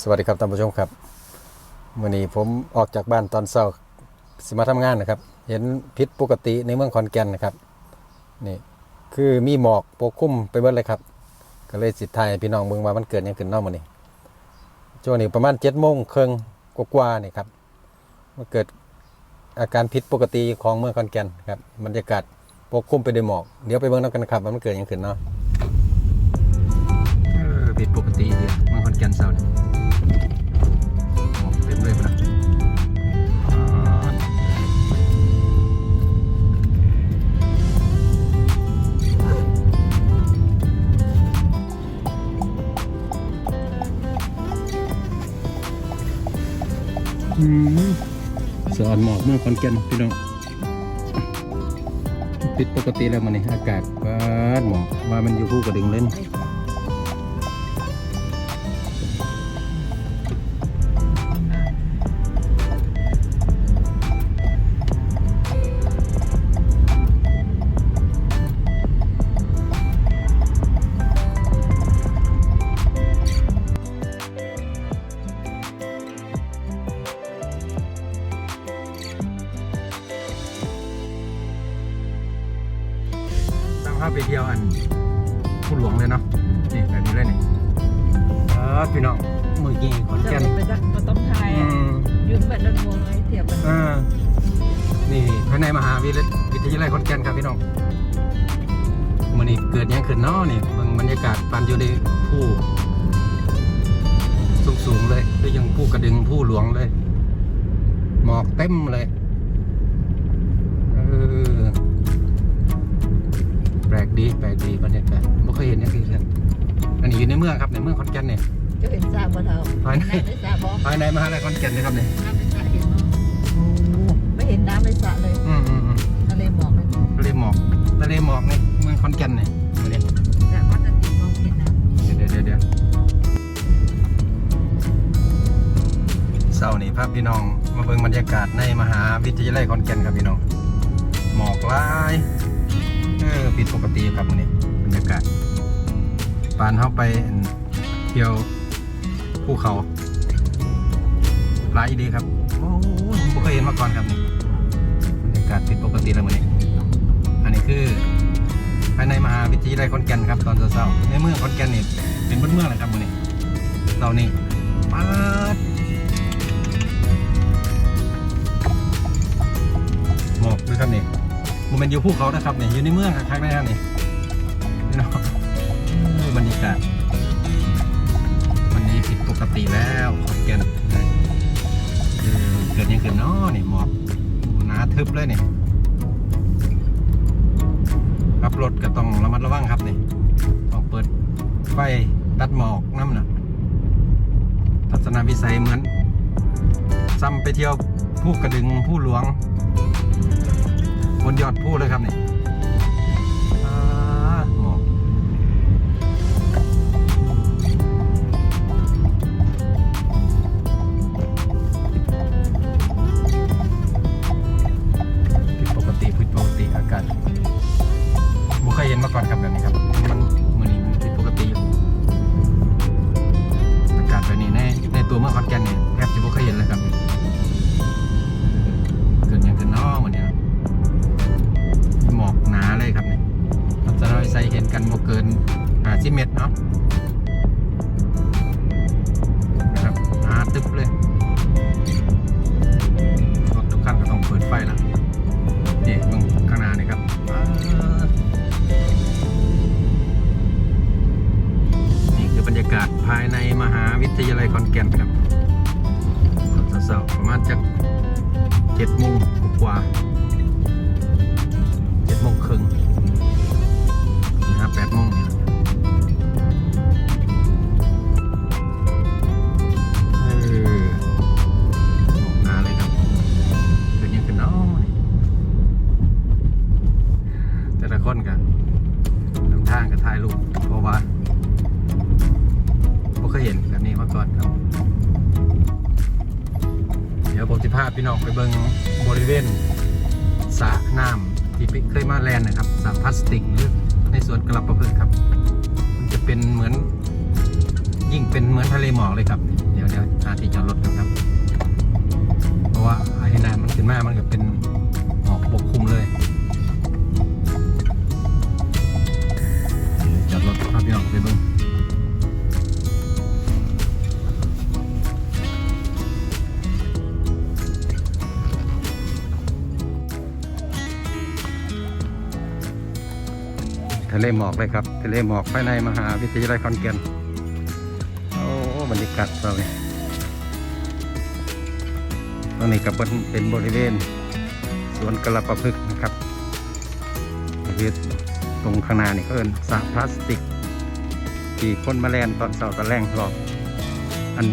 สวัสดีครับท่านผู้ชมครับวันนี้ผมออกจากบ้านตอนเช้าสิมาทำงานนะครับ เห็นพิษปกติในเมืองขอนแก่นนะครับนี่คือมีหมอกปกคลุมไปเบิดเลยครับ ก็เลยสิทายพี่น้องเบิ่งว่ามันเกิดยังขึ้นนอกมื้อนี้ช่วงนี้ประมาณ7โมงครึ่งกว่าๆนี่ครับมันเกิดอาการผิดปกติของเมืองขอนแก่นครับบรรยากาศปกคลุมไปด้วยหมอกเดี๋ยวไปเบิ่งนำกันครับว่ามันเกิดยังขึ้นเนาะเออผิดปกติเดีเมืองขอนแก่นเช้านี่โสอนหมอกเมื่อคอนแก่นพี่น้องผิดปกติแล้วมันนี่อากาศบ้านหมอกว่ามันอยู่คู่กระดึงเล่นางภาพไปเที่ยวอันผู้หลวงเลยเนาะนี่แบบนี้เลยนี่เออพี่น้องเมื่อกี้ขอนจะแก่นไปจักมาต้องไทยอืมยืมแบบเดินวงเลยเทียบกันอ่านี่ภายในมหาวิทยาลัยขอนแก่นครับพี่น้องมันนี่เกิดหยังขึ้นเนาะนี่เบิ่งบรรยากาศปันอยู่ในผู้สูงสูงๆเลยคือยังผู้กระดึงผู้หลวงเลย หมอกเต็มเลยเออแป ลกดีแปลกดีบรรยากาศไม่เคยเห็นอย่างนี้เลยอันนี้อยู่ในเมืองครับในเมืองขอนแก่นเนี่ยจะเห็นซากบ่เท่าภายในน้ำในสระบ่ภายในมหาลัยขอนแก่นเลยครับเนี่ยน้ำในสระเห็นบ่ไม่เห็นน้ำในสระเลยอืมอืมอืมทะเลหมอกเลยทะเลหมอกทะเลหมอกในเมืองขอนแก่นเนี่ยมาเนี่ยแต่ว่าจะติดมองเห็นน้เดี๋ยวเดี๋ยวเดี๋ยวเสาร์นี้พาพี่น้องมาเบิ่งบรรยากาศในมหาวิทยาลัยขอนแก่นครับพี่น้องหมอกหลายเออผิดปกติครับมื้อนี้บรรยากาศปานเข้าไปเที่ยวภูเขาหลายดีครับ โอ้ผมเคยเห็นมาก่อนครับบรรยากาศผิดปกติแล้วมื้อนี้ อันนี้คือภายในมหาวิทยาลัยขอนแก่นครับตอนเช้าๆในเมืองขอนแก่นนี่เป็นบ้านเมืองเลยครับมื้อนี้เช้านี้ป๊าดหมอกด้วยครับนี่ มันเป็นอยู่ภูเขานะครับเนี่ยอยู่ในเมืองครับได้ครับนี่พี่น้องเอ้ยบรรยากาศวันนี้ผิดปกติแล้วขอนแก่นเกิดยังขึ้นเนาะนี่หมอกหนาทึบเลยนี่ขับรถก็ต้องระมัดระวังครับนี่ต้องเปิดไฟตัดหมอกน้ำนะทัศนวิสัยเหมือนซ้ำไปเที่ยวผู้กระดึงผู้หลวง บนยอดผู้เลยครับนี่าศภายในมหาวิทยาลัยขอนแก่นครับตอนเช้าๆประมาณจะเจ็ดโมงกว่าเจ็ดโมงครึ่งนี่ครับแปดโมงเนี่ยเออมองหน้าเลยครับเกิดยังกันน้อยแต่ละคนกันนำทางกันถ่ายรูปเพราะว่า ผมเคยเห็นแบบนี้มาก่อนครับ เดี๋ยวผมจะพาพี่น้องไปเบิงบริเวณสระน้ำที่เคยมาแลนด์นะครับสระพลาสติกหรือในส่วนกระลับประพฤกษ์ครับ มันจะเป็นเหมือนยิ่งเป็นเหมือนทะเลหมอกเลยครับ เดี๋ยวยวเดี๋ยวหาที่จอดรถกันครับ เพราะว่า เลหมอกเลยครับทะเลหมอกภายในมหาวิทยาลัยขอนแก่นโอ้บรรยากาศเราเนี่ยตรงนี้ก็เป็นเป็นบริเวณสวนกระประพฤกษ์นะครับคือตรงข้างหน้านี่ก็เอินสระพลาสติก ที่คนมาแลนตอนเสาร์ตอนแรงรอบอัน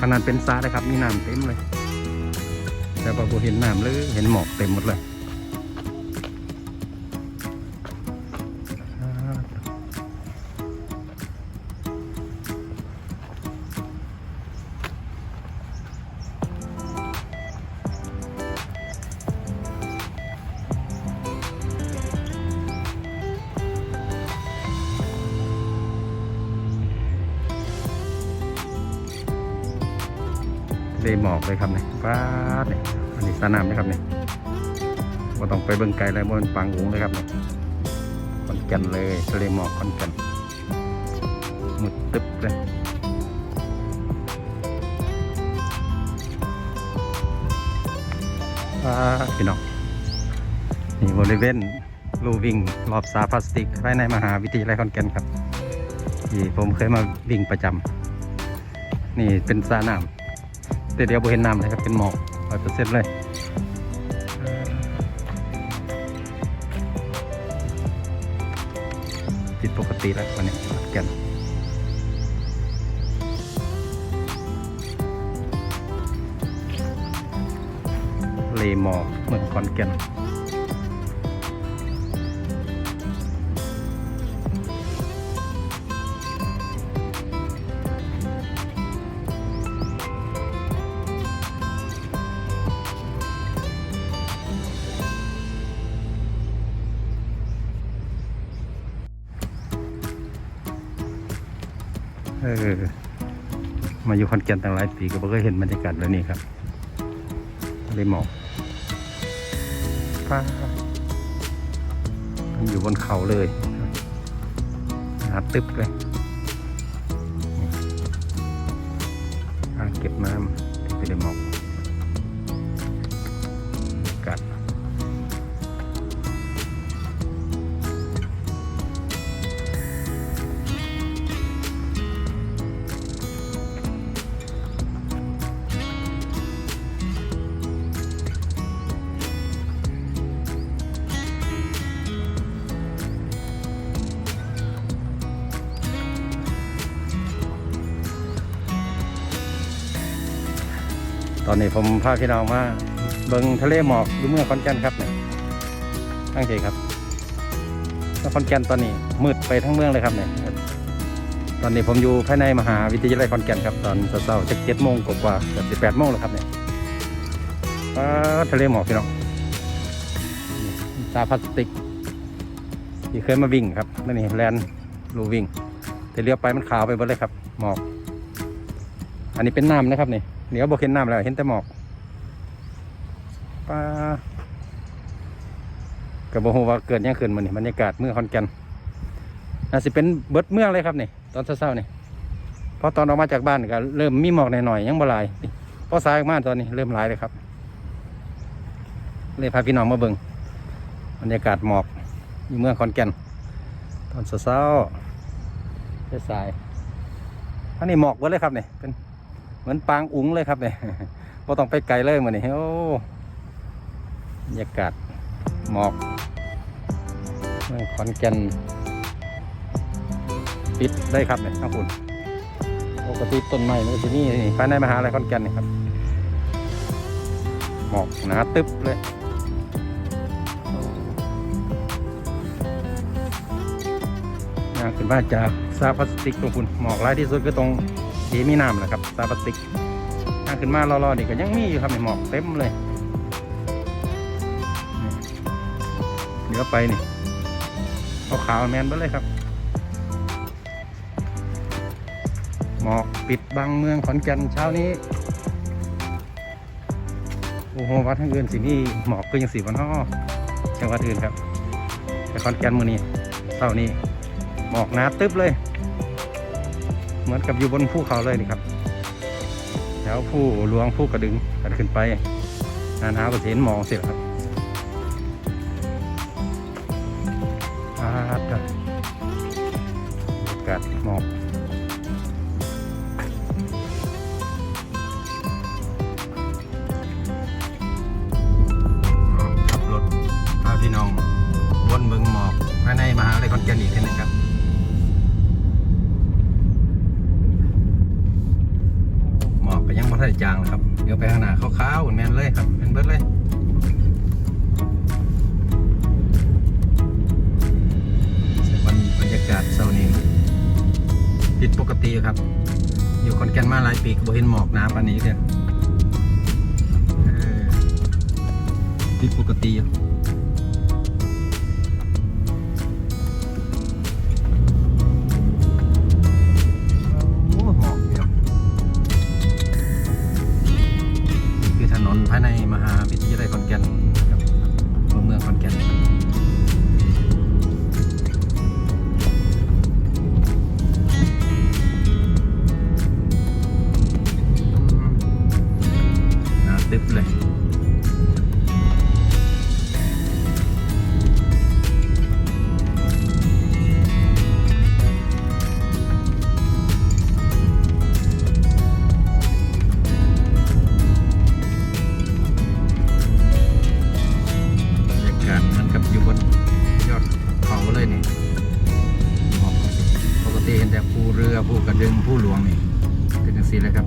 ขนาดเป็นสระเลยครับมีน้ำเต็มเลย แต่พอเห็นน้ำเลยเห็นหมอกเต็มหมดเลย ทะเลหมอกเลยครับเนี่ยฟ้าดเนี่ยอันนี้สระน้ำนะครับเนี่ยว่าต้องไปเบิ่งไกลเลยบนปังหุงเลยครับเนี่ยคอนแก่นเลยทะเลหมอกคอนแก่นมืดตึ๊บเลยว้าพี่น้องนี่บริเวณลูวิ่งรอบสาพลาสติกภายในมหาวิทยาลัยขอนแก่นครับที่ผมเคยมาวิ่งประจำนี่เป็นสระน้ำ แต่เดียวบ่เห็นน้ำเลยครับเป็นหมอกร้อยเปอร์เซ็นต์เลยผิดปกติแล้ววันนี้ขอนแกันเลหมอกเมืองขอนแก่น ออมาอยู่ขอนแก่นตั้งหลายปีก็บ่เคยเห็นบรรยากาศแบบนี้ครับทะเลหมอกฟ้ามันอยู่บนเขาเลยหาตึ๊บเลยอ่างเก็บน้ำทะเลหมอก อนนี้ผมพาพี่น้องมาเบิงทะเลหมอกอยู่เมืองขอนแก่นครับเนี่ยตั้งใจครับแล้วขอนแก่นตอนนี้มืดไปทั้งเมืองเลยครับเนี่ยตอนนี้ผมอยู่ภายในมหาวิทยาลัยขอนแก่นครับ ตอนเช้าๆจะเจ็ดโมงกว่าเกือบสิบแปดโมงแล้วครับเนี่ยทะเลหมอกพี่น้องตาพลาสติกที่เคยมาวิ่งครับนั่นนี่แลนด์รูวิ่งแต่เลี้ยวไปมันขาวไปหมดเลยครับ หมอก อันนี้เป็นน้ำนะครับนี่ เหนียวบกเห็นน้ำแล้วเห็นแต่หมอกปลากับโบฮูว่าเกิดยังขึ้นมันนี่บรรยากาศเมืองขอนแก่นน่าสิเป็นเบิดเมืองเลยครับนี่ตอนเช้าๆนี่พอตอนออกมาจากบ้านก็เริ่มมีหมอกหน่อยๆยังบ่ลายพอสายออกมาตอนนี้เริ่มลายเลยครับ เลยพาพี่น้องมาเบิงบรรยากาศหมอกอยู่เมืองขอนแก่นตอนเช้าๆสายอันนี้หมอกเบิดเลยครับนี่เป็น เหมือนปางอุ๋งเลยครับเนี่ยพอต้องไปไกลเลยมันนี่โอ้บรรยากาศหมอกเมืองขอนแก่นปิดได้ครับเนี่ยข้างคุณปกติต้นไม้มันก็จะนี่นี่ภายในมหาลัยขอนแก่นนี่ครับหมอกหนาตึ๊บเลยยางขึ้นมาจากซาพลาสติกตรงคุณหมอกร้ายที่สุดก็ตรง สีมีน้ำแหละครับซาปติกทางขึ้นมารอๆนี่ก็ยังมีอยู่ครับในหมอกเต็มเลยเดี๋ยวไปนี่ขาวๆแมนไปเลยครับ หมอกปิดบังเมืองขอนแก่นเช้านี้โอ้โหวัดทั้งอื่นสินี่หมอกก็ยังสีวันห่อจังหวัดอื่นครับแต่ขอนแก่นมือนี้เช้านี้หมอกหนาตึ๊บเลย เหมือนกับอยู่บนภูเขาเลยนี่ครับแถวผู้หลวงผู้กระดึงกันขึ้นไปนานหาเปร์เซ็นต์หมอกเสร็จครับอาครับอากาศหมอกขับรถพาพี่น้องวนเบิงหมอกภายในมหาวิทยาลัยขอนแก่นอีกทีนึงครับ เลยครับแมนเบิดเลยวันบรรยากาศเซานี้ผิดปกติครับ อยู่คอนแกนมาหลายปีก็บ่เห็นหมอกน้ำปันนี้เลยผิดปกติอยู่ ภายในมหาวิทยาลัยขอนแก่น ผู้หลวงนี่ก็นจังซีแล้วครับ